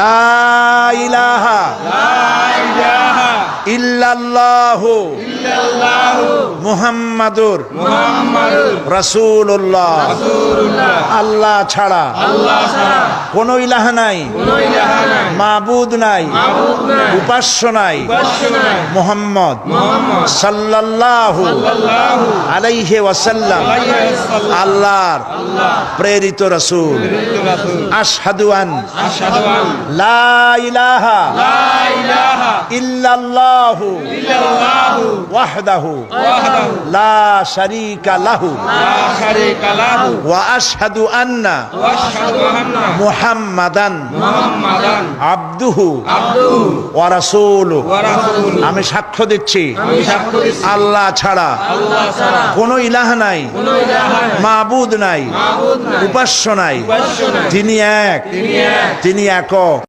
লা ইলাহা ইল্লাল্লাহু মুহাম্মাদুর রাসূলুল্লাহ। আল্লাহ ছাড়া কোন ইলাহা নাই। মাবুদ নাই। উপাস্য নাই। মোহাম্মদ সাল্লাল্লাহু আলাইহে ওয়াসাল্লাম। আল্লাহর প্রেরিত রাসূল। আশহাদু আন। লা ইলাহা ইল্লাল্লাহু ওয়াহদাহু লা শারীকা লাহু ওয়া আশহাদু আন্না মুহাম্মাদান আবদুহু ওয়া রাসূলুহু আমি সাক্ষ্য দিচ্ছি আল্লাহ ছাড়া কোন ইলাহ নাই মাবুদ নাই উপাস্য নাই। তিনি এক তিনি একক।